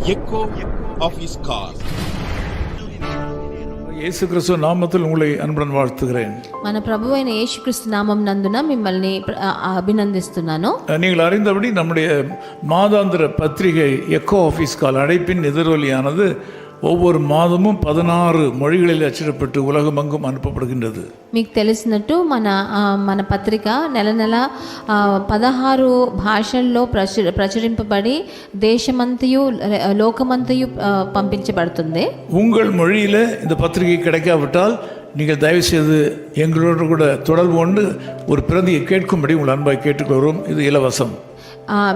echo of his call. இயேசு கிறிஸ்துவ நாமத்தில் உங்களை அன்புடன் வாழ்த்துகிறேன் మన ప్రభు అయిన యేసుక్రీస్తు నామం నందున మిమ్మల్ని ప్ర- ఆ- అభినందిస్తున్నాను நீங்கள் அறிந்தபடி நம்முடைய மாதாந்திர பத்திரிகை எக்கோ ஆஃபீஸ் கால் அழைப்பின் எதிரொலியானது ஒவ்வொரு மாதமும் பதினாறு மொழிகளில் அச்சிடப்பட்டு உலகமெங்கும் அனுப்பப்படுகின்றது మీకు తెలిసినట్టు మన ఆ, మన పత్రిక నెల నెల ఆ, పదహారు భాషల్లో ప్రచు ప్రచురింపబడి దేశమంతయు ల- లోకమంతయు ఆ, పంపించబడుతుంది உங்கள் மொழியில் இந்த பத்திரிகை கிடைக்காவிட்டால் நீங்கள் தயவுசெய்து எங்களோடு கூட தொடர்பு கொண்டு ஒரு பிரதியை கேட்கும்படி உங்கள் அன்பாய் கேட்டுக்கொள்கிறோம் இது இலவசம் ఆ,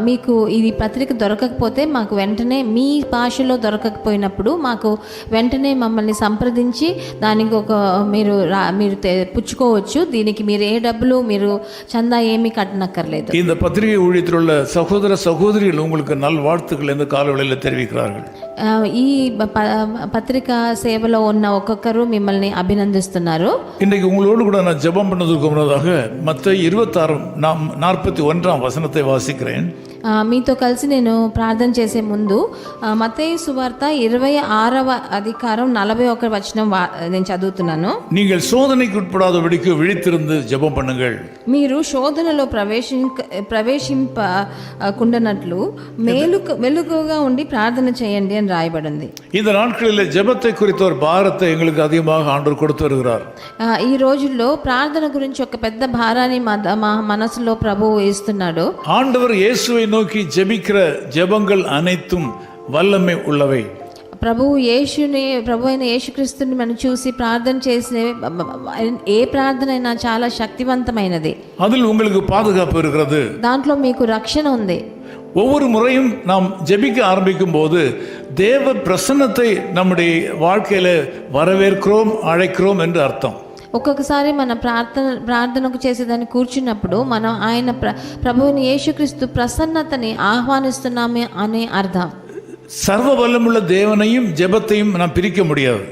మీకు ఇది పత్రిక దొరకకపోతే మాకు వెంటనే మీ భాషలో దొరకకపోయినప్పుడు మాకు వెంటనే మమ్మల్ని సంప్రదించి దానికి ఒక మీరు రా మీరు తె- పుచ్చుకోవచ్చు దీనికి మీరు ఏ డబ్బులు మీరు చందా ఏమీ కట్టనక్కర్లేదు இந்த பத்திரிகை ஊழியத்தில் உள்ள சகோதர சகோதரிகள் உங்களுக்கு நல்வாழ்த்துக்கள் இந்த காலவெளியில் தெரிவிக்கிறார்கள் ఆ, ఈ ప- ప- పత్రిక సేవలో ఉన్న ఒక్కొక్కరు మిమ్మల్ని అభినందిస్తున్నారు இன்றைக்கு உங்களோடு கூட நான் ஜெபம் பண்ணதுக்கு முன்னதாக மற்ற இருபத்தாறு நாம் நாற்பத்தி ஒன்றாம் வசனத்தை வாசிக்கிறேன் ఆ, మీతో కలిసి నేను ప్రార్థన చేసే ముందు ఆ, మత్తయి సువార్త ఇరవై ఆరవ అధికారం నలభై ఒక వచనం వా- నేను చదువుతున్నాను நீங்கள் சோதனைக்கு உட்படாதபடிக்கு விழித்திருந்து ஜெபம் பண்ணுங்கள் మీరు శోధనలో ప్రవేశింక ప్రవేశింపకుండనట్లు మేలు వెలుగుగా ఉండి ప్రార్థన చేయండి అని రాయబడింది இந்த நாட்களில் ஜெபத்தை குறித்த ஒரு பாரத்தை எங்களுக்கு அதிகமாக ஆண்டவர் கொடுத்து வருகிறார் ఆ, ఈ రోజుల్లో ప్రార్థన గురించి ఒక పెద్ద భారాన్ని మా మా మనసులో ప్రభువు వేస్తున్నాడు ஆண்டவர் இயேசுவை நோக்கி ஜெபிக்கிற ஜெபங்கள் அனைத்தும் வல்லமை உள்ளவை ప్రభువు యేసుని ప్రభు అయిన యేసుక్రీస్తుని మనం చూసి ప్రార్థన చేసే ఏ ప్రార్థన అయినా చాలా శక్తివంతమైనది அதில் உங்களுக்கு பாதுகாப்பு இருக்கிறது దాంట్లో మీకు రక్షణ ఉంది ஒவ்வொரு முறையும் நாம் ஜெபிக்க ஆரம்பிக்கும் போது தேவ பிரசன்னத்தை நம்முடைய வாழ்க்கையில வரவேற்கிறோம் அழைக்கிறோம் என்று அர்த்தம் ఒక్కొక్కసారి మన ప్రార్థన ప్రార్థనకు చేసేదాన్ని కూర్చున్నప్పుడు మనం ఆయన ప్ర ప్రభువుని యేసుక్రీస్తు ప్రసన్నతని ఆహ్వానిస్తున్నామే అనే అర్థం சர்வ வல்லமுள்ள தேவனையும் ஜெபத்தையும் நாம் பிரிக்க முடியாது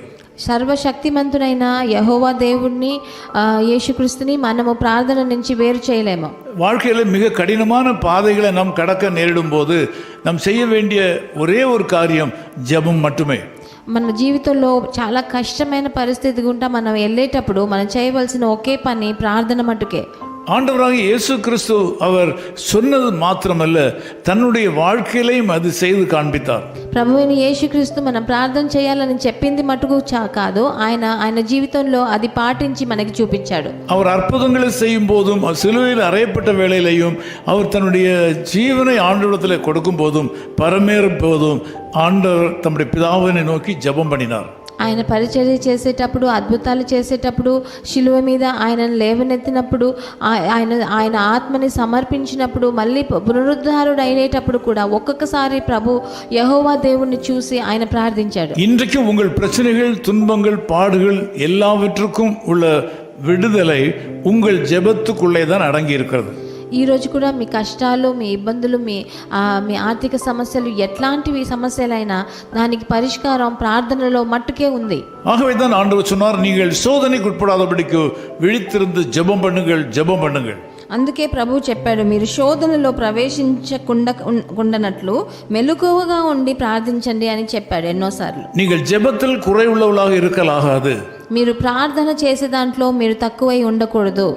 సర్వశక్తిమంతుడైన యహోవా దేవుణ్ణి ఆ, యేసుక్రీస్తుని మనము ప్రార్థన నుంచి వేరు చేయలేము வாழ்க்கையில் மிக கடினமான பாதைகளை நாம் கடக்க நேரிடும் போது நாம் செய்ய வேண்டிய ஒரே ஒரு காரியம் ஜெபம் மட்டுமே మన జీవితంలో చాలా కష్టమైన పరిస్థితి గుండా మనం వెళ్ళేటప్పుడు మనం చేయవలసిన ఒకే పని ప్రార్థన మటుకే. ஆண்டவராக இயேசு கிறிஸ்து அவர் சொன்னது மாத்திரமல்ல தன்னுடைய வாழ்க்கையிலையும் அது செய்து காண்பித்தார் ప్రభు అయిన యేసుక్రీస్తు మనం ప్రార్థన చేయాలని చెప్పింది మటుకు చా కాదు ఆయన ఆయన జీవితంలో అది పాటించి మనకి చూపించాడు அவர் அற்புதங்களை செய்யும் போதும் அவர் சிலுவையில் அறையப்பட்ட வேளையிலையும் அவர் தன்னுடைய ஜீவனை ஆண்டவரத்தில் கொடுக்கும் போதும் பரமேறும் போதும் ஆண்டவர் தம்முடைய பிதாவினை நோக்கி ஜெபம் பண்ணினார் ఆయన పరిచర్య చేసేటప్పుడు అద్భుతాలు చేసేటప్పుడు శిలువ మీద ఆయనను లేవనెత్తినప్పుడు ఆ- ఆయన ఆయన ఆత్మని సమర్పించినప్పుడు మళ్ళీ పునరుద్ధారుడు అయినేటప్పుడు కూడా ఒక్కొక్కసారి ప్రభు యహోవా దేవుణ్ణి చూసి ఆయన ప్రార్థించాడు இன்றைக்கும் உங்கள் பிரச்சனைகள் துன்பங்கள் பாடுகள் எல்லாவற்றுக்கும் உள்ள விடுதலை உங்கள் ஜெபத்துக்குள்ளே தான் அடங்கி இருக்கிறது ఈ రోజు కూడా మీ కష్టాలు మీ ఇబ్బందులు మీ ఆ, మీ ఆర్థిక సమస్యలు ఎట్లాంటివి సమస్యలైనా దానికి పరిష్కారం ప్రార్థనలో మట్టుకే ఉంది ஆகவே தான் ஆண்டவர் சொன்னார் நீங்கள் சோதனைக்கு உட்படாதபடிக்கு விழித்திருந்து ஜெபம் பண்ணுங்கள் ஜெபம் பண்ணுங்கள் అందుకే ప్రభు చెప్పాడు మీరు శోధనలో ప్రవేశించకుండా ఉన్- ఉండనట్లు మెలకువగా ఉండి ప్రార్థించండి అని చెప్పాడు ఎన్నోసార్లు நீங்கள் ஜெபத்தில் குறைவுள்ளவளாக இருக்கலாகாது మీరు ప్రార్థన చేసే దాంట్లో మీరు తక్కువై ఉండకూడదు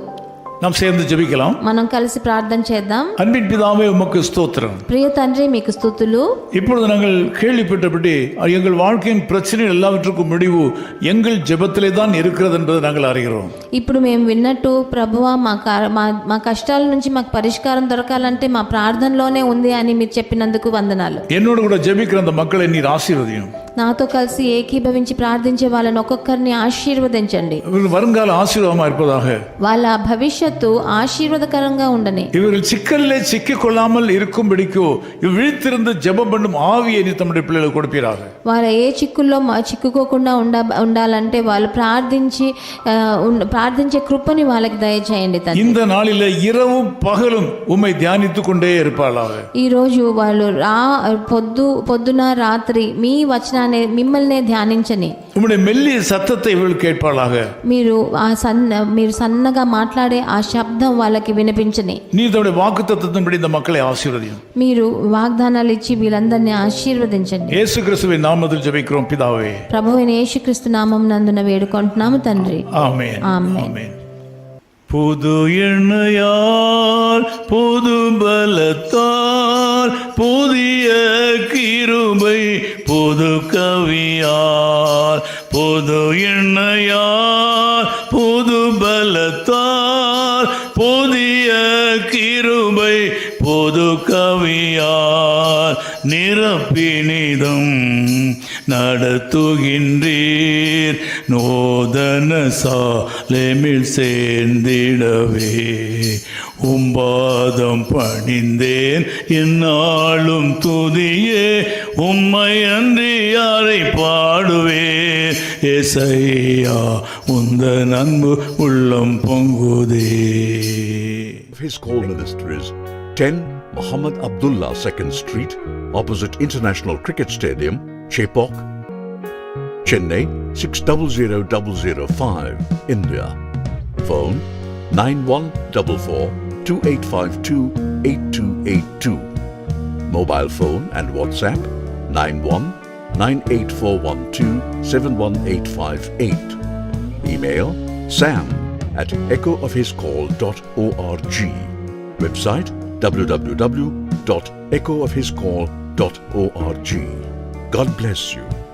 நாம் சேர்ந்து ஜெபிக்கலாம் మనం కలిసి ప్రార్థన చేద్దాం அன்பின் பிதாவே உமக்கு ஸ்தோத்திரம் ప్రియ తండ్రి మీకు స్థుతులు இப்பொழுது நாங்கள் கேள்விப்பட்டபடி எங்கள் வாழ்க்கையின் பிரச்சனை எல்லாவற்றுக்கும் முடிவு எங்கள் ஜெபத்திலே தான் இருக்கிறது என்பதை நாங்கள் அறிகிறோம் ఇప్పుడు మేము విన్నట్టు ప్రభువా మా కా- మా మా కష్టాల నుంచి మాకు పరిష్కారం దొరకాలంటే మా ప్రార్థనలోనే ఉంది అని మీరు చెప్పినందుకు వందనాలు என்னோடு கூட ஜெபிக்கிற அந்த மக்களை நீர் ஆசீர்வதியும் నాతో కలిసి ఏకీభవించి ప్రార్థించే వాళ్ళని ఒక్కొక్కరిని ఆశీర్వదించండి இவர்கள் வருங்கால ஆசீர்வாதமா இருப்பதாக వాళ్ళ భవిష్యత్తు ఆశీర్వాదకరంగా ఉండని இவர்கள் சிக்கலிலே சிக்கிக் கொள்ளாமல் இருக்கும்படிக்கோ இவ் விழித்திருந்து ஜெபம் பண்ணும் ஆவியை நீ தம்முடைய பிள்ளைகளுக்கு கொடுப்பீராக వారు ఏ చిక్కుల్లో మ- చిక్కుకోకుండా ఉండ ఉండాలంటే వాళ్ళు ప్రార్థించి ఆ, ఉండ- ప్రార్థించే కృపని వాళ్ళకి దయచేయండి తండ్రి இந்த நாளிலே இரவும் பகலும் உம்மை தியானித்துக் கொண்டே இருப்பாளாக ఈ రోజు వాళ్ళు రా పొద్దు పొద్దున రాత్రి మీ వచనాన్ని మిమ్మల్ని మిమ్మల్నే ధ్యానించని உம்முடைய மெல்லிய சத்தத்தை இவள் கேட்பாளாக మీరు ఆ సన్న మీరు సన్నగా మాట్లాడే ఆ శబ్దం వాళ్ళకి వినిపించని நீ தன்னுடைய வாக்கு தத்துவத்தின்படி இந்த மக்களை ஆசீர்வதியும் మీరు వాగ్దానాలు ఇచ్చి వీళ్ళందరినీ ఆశీర్వదించండి இயேசு கிறிஸ்துவின் நாமத்தில் ஜெபிக்கிறோம் பிதாவே ప్రభువైన యేసుక్రీస్తు నామం నందున వేడుకుంటున్నాము తండ్రి ஆமென் ஆமென். ஆமென் புது எண்ணையால் புது பலத்தால் புதிய கிருபை புது கவியார் புது எண்ணையார் புது பலத்தார் புதிய கிருபை புது கவியார் நிரப்பினிதம் நடத்துகின்றீர் நோதன சாலேமில் சேர்ந்திடவே உம்பாதம் பணிந்தேன் என்னாலும் துதியே உம்மை அன்றி யாரை பாடுவேன் எசையா உந்த நன்பு உள்ளம் பொங்குதே of his call ministries 10 Muhammad Abdullah 2nd Street, opposite International Cricket Stadium, Chepok, Chennai 600005, India. Phone 9144 2852 8282. Mobile phone and WhatsApp 91 98412 71858. Email sam at echoofhiscall.org. Website www.echoofhiscall.org. God bless you.